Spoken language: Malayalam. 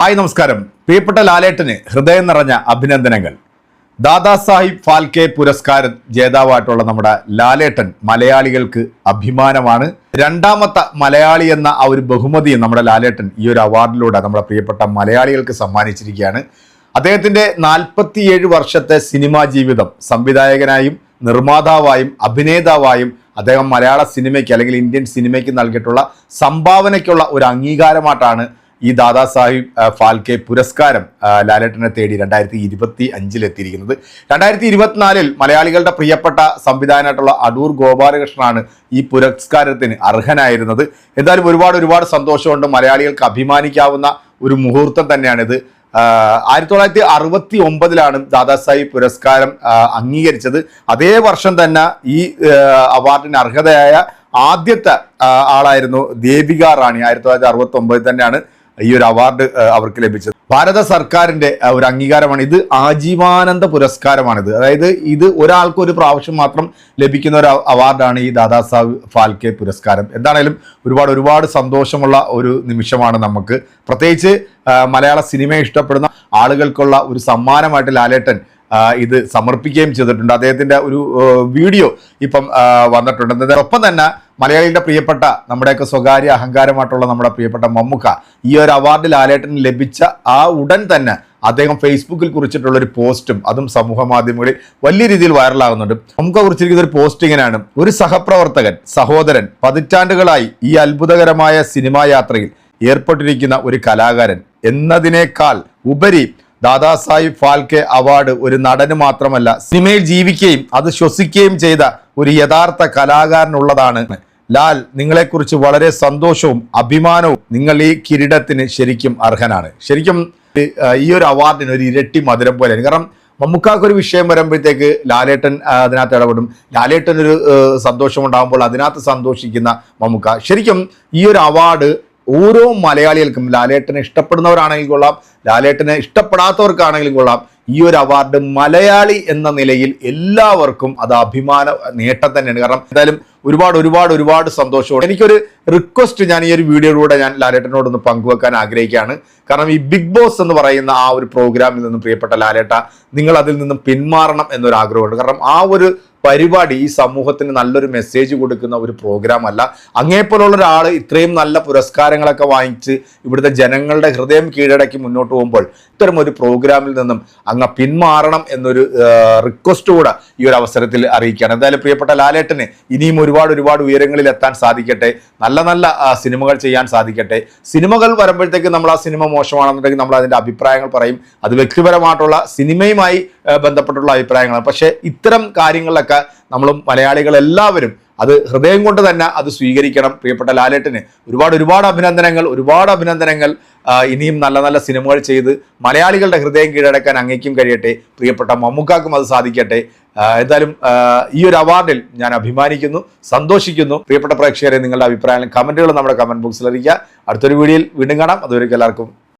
ഹായ് നമസ്കാരം. പ്രിയപ്പെട്ട ലാലേട്ടന് ഹൃദയം നിറഞ്ഞ അഭിനന്ദനങ്ങൾ. ദാദാസാഹിബ് ഫാൽക്കെ പുരസ്കാര ജേതാവായിട്ടുള്ള നമ്മുടെ ലാലേട്ടൻ മലയാളികൾക്ക് അഭിമാനമാണ്. രണ്ടാമത്തെ മലയാളി എന്ന ആ ഒരു ബഹുമതി നമ്മുടെ ലാലേട്ടൻ ഈ ഒരു അവാർഡിലൂടെ നമ്മുടെ പ്രിയപ്പെട്ട മലയാളികൾക്ക് സമ്മാനിച്ചിരിക്കുകയാണ്. അദ്ദേഹത്തിന്റെ നാൽപ്പത്തിയേഴ് വർഷത്തെ സിനിമാ ജീവിതം സംവിധായകനായും നിർമ്മാതാവായും അഭിനേതാവായും അദ്ദേഹം മലയാള സിനിമയ്ക്ക് അല്ലെങ്കിൽ ഇന്ത്യൻ സിനിമയ്ക്ക് നൽകിയിട്ടുള്ള സംഭാവനയ്ക്കുള്ള ഒരു അംഗീകാരമായിട്ടാണ് ഈ ദാദാസാഹിബ് ഫാൽക്കെ പുരസ്കാരം ലാലേട്ടനെ തേടി രണ്ടായിരത്തി ഇരുപത്തി അഞ്ചിലെത്തിയിരിക്കുന്നത് രണ്ടായിരത്തി ഇരുപത്തിനാലിൽ മലയാളികളുടെ പ്രിയപ്പെട്ട സംവിധായകനായിട്ടുള്ള അടൂർ ഗോപാലകൃഷ്ണനാണ് ഈ പുരസ്കാരത്തിന് അർഹനായിരുന്നത്. എന്തായാലും ഒരുപാട് ഒരുപാട് സന്തോഷമുണ്ട്. മലയാളികൾക്ക് അഭിമാനിക്കാവുന്ന ഒരു മുഹൂർത്തം തന്നെയാണിത്. ആയിരത്തി തൊള്ളായിരത്തി അറുപത്തി ഒമ്പതിലാണ് ദാദാസാഹിബ് പുരസ്കാരം അംഗീകരിച്ചത്. അതേ വർഷം തന്നെ ഈ അവാർഡിന് അർഹതയായ ആദ്യത്തെ ആളായിരുന്നു ദേവിക റാണി. ആയിരത്തി തൊള്ളായിരത്തി അറുപത്തി ഒമ്പതിൽ തന്നെയാണ് ഈ ഒരു അവാർഡ് അവർക്ക് ലഭിച്ചത്. ഭാരത സർക്കാരിന്റെ ഒരു അംഗീകാരമാണ്. ഇത് ആജീവാനന്ദ പുരസ്കാരമാണിത്. അതായത് ഇത് ഒരാൾക്ക് ഒരു പ്രാവശ്യം മാത്രം ലഭിക്കുന്ന ഒരു അവാർഡാണ് ഈ ദാദാസാഹിബ് ഫാൽക്കെ പുരസ്കാരം. എന്താണേലും ഒരുപാട് ഒരുപാട് സന്തോഷമുള്ള ഒരു നിമിഷമാണ് നമുക്ക്. പ്രത്യേകിച്ച് മലയാള സിനിമയെ ഇഷ്ടപ്പെടുന്ന ആളുകൾക്കുള്ള ഒരു സമ്മാനമായിട്ട് ലാലേട്ടൻ ഇത് സമർപ്പിക്കുകയും ചെയ്തിട്ടുണ്ട്. അദ്ദേഹത്തിന്റെ ഒരു വീഡിയോ ഇപ്പം വന്നിട്ടുണ്ട്. അതോടൊപ്പം തന്നെ മലയാളിയുടെ പ്രിയപ്പെട്ട നമ്മുടെയൊക്കെ സ്വകാര്യ അഹങ്കാരമായിട്ടുള്ള നമ്മുടെ പ്രിയപ്പെട്ട മമ്മുക്ക ഈ ഒരു അവാർഡ് ലാലേട്ടന് ലഭിച്ച ആ ഉടൻ തന്നെ അദ്ദേഹം ഫേസ്ബുക്കിൽ കുറിച്ചിട്ടുള്ള ഒരു പോസ്റ്റും അതും സമൂഹ മാധ്യമങ്ങളിൽ വലിയ രീതിയിൽ വൈറലാകുന്നുണ്ട്. നമുക്ക് കുറിച്ചിരിക്കുന്ന ഒരു പോസ്റ്റ് ഇങ്ങനെയാണ്. ഒരു സഹപ്രവർത്തകൻ സഹോദരൻ പതിറ്റാണ്ടുകളായി ഈ അത്ഭുതകരമായ സിനിമാ യാത്രയിൽ ഏർപ്പെട്ടിരിക്കുന്ന ഒരു കലാകാരൻ എന്നതിനേക്കാൾ ഉപരി ദാദാസാഹിബ് ഫാൽക്കെ അവാർഡ് ഒരു നടന് മാത്രമല്ല സിനിമയിൽ ജീവിക്കുകയും അത് ശ്വസിക്കുകയും ചെയ്ത ഒരു യഥാർത്ഥ കലാകാരനുള്ളതാണ്. ലാൽ നിങ്ങളെക്കുറിച്ച് വളരെ സന്തോഷവും അഭിമാനവും നിങ്ങൾ ഈ കിരീടത്തിന് ശരിക്കും അർഹനാണ്. ശരിക്കും ഈ ഒരു അവാർഡിന് ഒരു ഇരട്ടി മധുരം പോലെയാണ്. കാരണം മമ്മൂക്കാക്ക് ഒരു വിഷയം വരുമ്പോഴത്തേക്ക് ലാലേട്ടൻ അതിനകത്ത് ഇടപെടും. ലാലേട്ടൻ ഒരു സന്തോഷമുണ്ടാകുമ്പോൾ അതിനകത്ത് സന്തോഷിക്കുന്ന മമ്മുക്ക. ശരിക്കും ഈ ഒരു അവാർഡ് ഓരോ മലയാളികൾക്കും ലാലേട്ടനെ ഇഷ്ടപ്പെടുന്നവരാണെങ്കിൽ കൊള്ളാം ലാലേട്ടനെ ഇഷ്ടപ്പെടാത്തവർക്കാണെങ്കിലും കൊള്ളാം. ഈ ഒരു അവാർഡ് മലയാളി എന്ന നിലയിൽ എല്ലാവർക്കും അത് അഭിമാന നേട്ടം തന്നെയാണ്. കാരണം എന്തായാലും ഒരുപാട് ഒരുപാട് ഒരുപാട് സന്തോഷമുണ്ട്. എനിക്കൊരു റിക്വസ്റ്റ് ഞാൻ ഈ ഒരു വീഡിയോയിലൂടെ ഞാൻ ലാലേട്ടനോടൊന്ന് പങ്കുവെക്കാൻ ആഗ്രഹിക്കുകയാണ്. കാരണം ഈ ബിഗ് ബോസ് എന്ന് പറയുന്ന ആ ഒരു പ്രോഗ്രാമിൽ നിന്നും പ്രിയപ്പെട്ട ലാലേട്ട നിങ്ങൾ അതിൽ നിന്നും പിന്മാറണം എന്നൊരു ആഗ്രഹമുണ്ട് കാരണം ആ ഒരു പരിപാടി ഈ സമൂഹത്തിന് നല്ലൊരു മെസ്സേജ് കൊടുക്കുന്ന ഒരു പ്രോഗ്രാം അല്ല. അങ്ങേപ്പോലുള്ള ഒരാൾ ഇത്രയും നല്ല പുരസ്കാരങ്ങളൊക്കെ വാങ്ങിച്ച് ഇവിടുത്തെ ജനങ്ങളുടെ ഹൃദയം കീഴടക്കി മുന്നോട്ട് പോകുമ്പോൾ ഇത്തരം ഒരു പ്രോഗ്രാമിൽ നിന്നും അങ്ങ് പിന്മാറണം എന്നൊരു റിക്വസ്റ്റ് കൂടെ ഈ ഒരു അവസരത്തിൽ അറിയിക്കുകയാണ്. എന്തായാലും പ്രിയപ്പെട്ട ലാലേട്ടന് ഇനിയും ഒരുപാട് ഒരുപാട് ഉയരങ്ങളിൽ എത്താൻ സാധിക്കട്ടെ. നല്ല നല്ല സിനിമകൾ ചെയ്യാൻ സാധിക്കട്ടെ. സിനിമകൾ വരുമ്പോഴത്തേക്ക് നമ്മൾ ആ സിനിമ മോശമാണെന്നുണ്ടെങ്കിൽ നമ്മൾ അതിന്റെ അഭിപ്രായങ്ങൾ പറയും. അത് വ്യക്തിപരമായിട്ടുള്ള സിനിമയുമായി ബന്ധപ്പെട്ടുള്ള അഭിപ്രായങ്ങളാണ്. പക്ഷേ ഇത്തരം കാര്യങ്ങളിലൊക്കെ നമ്മളും മലയാളികളെല്ലാവരും അത് ഹൃദയം കൊണ്ട് തന്നെ അത് സ്വീകരിക്കണം. പ്രിയപ്പെട്ട ലാലേട്ടന് ഒരുപാട് ഒരുപാട് അഭിനന്ദനങ്ങൾ ഒരുപാട് അഭിനന്ദനങ്ങൾ ഇനിയും നല്ല നല്ല സിനിമകൾ ചെയ്ത് മലയാളികളുടെ ഹൃദയം കീഴടക്കാൻ അങ്ങേക്കും കഴിയട്ടെ. പ്രിയപ്പെട്ട മമ്മൂക്കാക്കും അത് സാധിക്കട്ടെ. എന്തായാലും ഈ ഒരു അവാർഡിൽ ഞാൻ അഭിമാനിക്കുന്നു സന്തോഷിക്കുന്നു. പ്രിയപ്പെട്ട പ്രേക്ഷകരെ നിങ്ങളുടെ അഭിപ്രായങ്ങളും കമന്റുകളും നമ്മുടെ കമന്റ് ബോക്സിൽ അറിയിക്കുക. അടുത്തൊരു വീഡിയോയിൽ വീണ്ടും കാണാം. അതുവരെയ്ക്കും എല്ലാവർക്കും